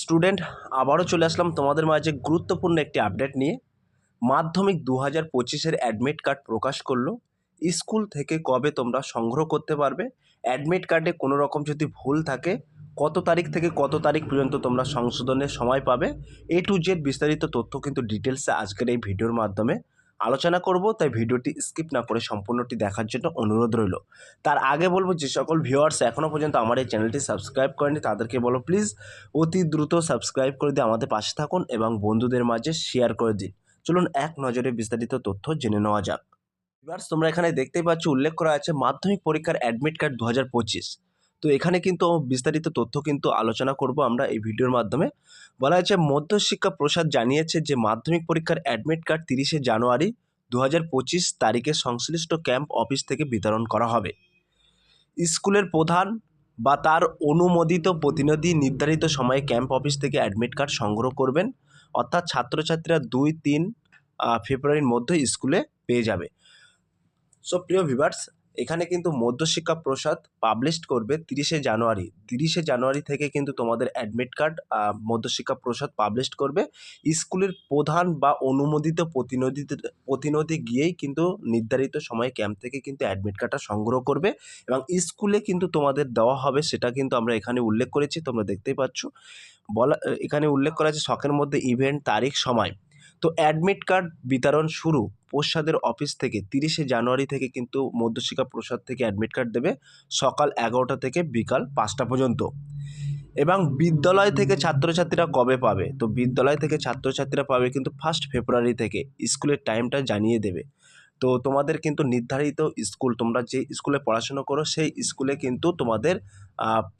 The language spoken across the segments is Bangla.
স্টুডেন্ট, আবারও চলে আসলাম তোমাদের মাঝে গুরুত্বপূর্ণ একটি আপডেট নিয়ে। মাধ্যমিক দু হাজার পঁচিশের অ্যাডমিট কার্ড প্রকাশ করল। স্কুল থেকে কবে তোমরা সংগ্রহ করতে পারবে? অ্যাডমিট কার্ডে কোনো রকম যদি ভুল থাকে, কত তারিখ থেকে কত তারিখ পর্যন্ত তোমরা সংশোধনের সময় পাবে? এ টু জেড বিস্তারিত তথ্য কিন্তু ডিটেলসে আজকের এই ভিডিওর মাধ্যমে। আলোচনা করব, তাই ভিডিওটি স্কিপ না করে সম্পূর্ণটি দেখার জন্য অনুরোধ রইল। তার আগে বলব যে সকল ভিউয়ার্স এখনও পর্যন্ত আমার এই চ্যানেলটি সাবস্ক্রাইব করেনি তাদেরকে বলো প্লিজ, অতি দ্রুত সাবস্ক্রাইব করে দিয়ে আমাদের পাশে থাকুন এবং বন্ধুদের মাঝে শেয়ার করে দিন। চলুন এক নজরে বিস্তারিত তথ্য জেনে নেওয়া যাক। ভিউয়ার্স, তোমরা এখানে দেখতেই পাচ্ছ, উল্লেখ করা আছে মাধ্যমিক পরীক্ষার অ্যাডমিট কার্ড দু হাজার পঁচিশ। তো এখানে কিন্তু বিস্তারিত তথ্য কিন্তু আলোচনা করব আমরা এই ভিডিওর মাধ্যমে। বলা হয়েছে, মধ্যশিক্ষা প্রসাদ জানিয়েছে যে মাধ্যমিক পরীক্ষার অ্যাডমিট কার্ড তিরিশে জানুয়ারি দু হাজার পঁচিশ তারিখে সংশ্লিষ্ট ক্যাম্প অফিস থেকে বিতরণ করা হবে। স্কুলের প্রধান বা তার অনুমোদিত প্রতিনিধি নির্ধারিত সময়ে ক্যাম্প অফিস থেকে অ্যাডমিট কার্ড সংগ্রহ করবেন। অর্থাৎ ছাত্রছাত্রীরা দুই, তিন ফেব্রুয়ারির মধ্যে স্কুলে পেয়ে যাবে। সো, প্রিয় ভিভার্স এখানে কিন্তু মধ্যশিক্ষা প্রসাদ পাবলিশ করবে তিরিশে জানুয়ারি। তিরিশে জানুয়ারি থেকে কিন্তু তোমাদের অ্যাডমিট কার্ড মধ্যশিক্ষা প্রসাদ পাবলিশ করবে। স্কুলের প্রধান বা অনুমোদিত প্রতিনিধি প্রতিনিধি গিয়েই কিন্তু নির্ধারিত সময়ে ক্যাম্প থেকে কিন্তু অ্যাডমিট কার্ডটা সংগ্রহ করবে এবং স্কুলে কিন্তু তোমাদের দেওয়া হবে সেটা কিন্তু আমরা এখানে উল্লেখ করেছি, তোমরা দেখতেই পাচ্ছ। বলা, এখানে উল্লেখ করা আছে শখের মধ্যে ইভেন্ট তারিখ, সময়। তো অ্যাডমিট কার্ড বিতরণ শুরু প্রসাদের অফিস থেকে তিরিশে জানুয়ারি থেকে কিন্তু মধ্যশিক্ষা প্রসাদ থেকে অ্যাডমিট কার্ড দেবে সকাল এগারোটা থেকে বিকাল পাঁচটা পর্যন্ত। এবং বিদ্যালয় থেকে ছাত্রছাত্রীরা কবে পাবে? তো বিদ্যালয় থেকে ছাত্রছাত্রীরা পাবে কিন্তু ফার্স্ট ফেব্রুয়ারি থেকে। স্কুলের টাইমটা জানিয়ে দেবে। তো তোমাদের কিন্তু নির্ধারিত স্কুল, তোমরা যে স্কুলে পড়াশুনো করো, সেই স্কুলে কিন্তু তোমাদের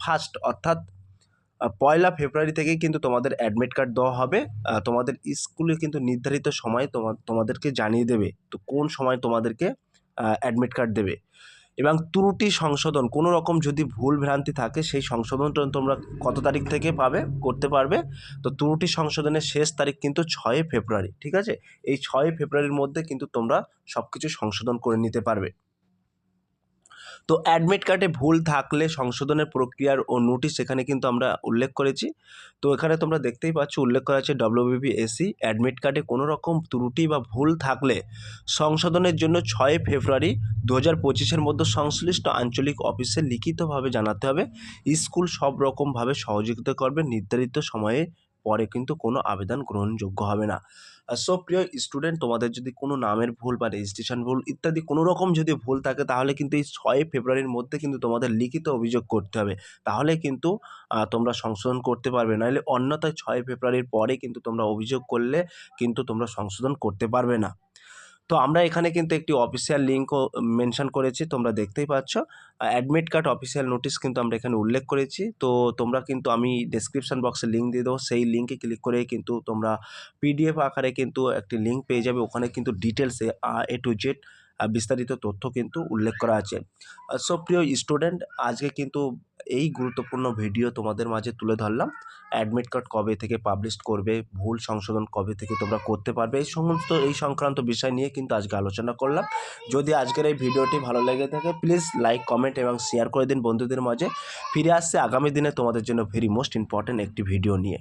ফার্স্ট অর্থাৎ পয়লা ফেব্রুয়ারি থেকেই কিন্তু তোমাদের অ্যাডমিট কার্ড দেওয়া হবে। তোমাদের স্কুলে কিন্তু নির্ধারিত সময় তোমা, তোমাদেরকে জানিয়ে দেবে তো কোন সময় তোমাদেরকে অ্যাডমিট কার্ড দেবে। এবং ত্রুটি সংশোধন, কোনো রকম যদি ভুল ভ্রান্তি থাকে, সেই সংশোধনটা তোমরা কত তারিখ থেকে পাবে, করতে পারবে। তো ত্রুটি সংশোধনের শেষ তারিখ কিন্তু ছয় ফেব্রুয়ারি, ঠিক আছে? এই ছয় ফেব্রুয়ারির মধ্যে কিন্তু তোমরা সব কিছু সংশোধন করে নিতে পারবে। তো অ্যাডমিট কার্ডে ভুল থাকলে সংশোধনের প্রক্রিয়ার ও নোটিশ এখানে কিন্তু আমরা উল্লেখ করেছি। তো এখানে তোমরা দেখতেই পাচ্ছ, উল্লেখ করা আছে ডব্লিউবিপি এসি অ্যাডমিট কার্ডে কোনো রকম ত্রুটি বা ভুল থাকলে সংশোধনের জন্য ছয় ফেব্রুয়ারি দু হাজার পঁচিশের মধ্যে সংশ্লিষ্ট আঞ্চলিক অফিসে লিখিতভাবে জানাতে হবে। স্কুল সব রকমভাবে সহযোগিতা করবে। নির্ধারিত সময়ে পরে কিন্তু কোনো আবেদন গ্রহণযোগ্য হবে না। সো প্রিয় স্টুডেন্ট তোমাদের যদি কোনো নামের ভুল বা রেজিস্ট্রেশন ভুল ইত্যাদি কোনো রকম যদি ভুল থাকে, তাহলে কিন্তু এই ছয় ফেব্রুয়ারির মধ্যে কিন্তু তোমাদের লিখিত অভিযোগ করতে হবে। তাহলে কিন্তু তোমরা সংশোধন করতে পারবে। নাহলে অন্যথায় ছয় ফেব্রুয়ারির পরে কিন্তু তোমরা অভিযোগ করলে কিন্তু তোমরা সংশোধন করতে পারবে না। তো আমরা এখানে কিন্তু একটি অফিসিয়াল লিঙ্কও মেনশন করেছি, তোমরা দেখতেই পাচ্ছ। অ্যাডমিট কার্ড অফিসিয়াল নোটিশ কিন্তু আমরা এখানে উল্লেখ করেছি। তো তোমরা কিন্তু আমি ডেসক্রিপশন বক্সে লিঙ্ক দিয়ে দেবো। সেই লিঙ্কে ক্লিক করে কিন্তু তোমরা পিডিএফ আকারে কিন্তু একটি লিঙ্ক পেয়ে যাবে। ওখানে কিন্তু ডিটেলসে এ টু জেড বিস্তারিত তথ্য কিন্তু উল্লেখ করা আছে। সো প্রিয় স্টুডেন্ট আজকে কিন্তু এই গুরুত্বপূর্ণ ভিডিও তোমাদের মাঝে তুলে ধরলাম। অ্যাডমিট কার্ড কবে থেকে পাবলিশ করবে? ভুল সংশোধন কবে থেকে তোমরা করতে পারবে? এই সমস্ত, এই সংক্রান্ত বিষয় নিয়ে কিন্তু আজকে আলোচনা করলাম। যদি আজকের এই ভিডিওটি ভালো লেগে থাকে প্লিজ লাইক কমেন্ট এবং শেয়ার করে দিন বন্ধুদের মাঝে। ফিরে আসছে আগামী দিনে তোমাদের জন্য ভেরি মোস্ট ইম্পর্ট্যান্ট একটি ভিডিও নিয়ে।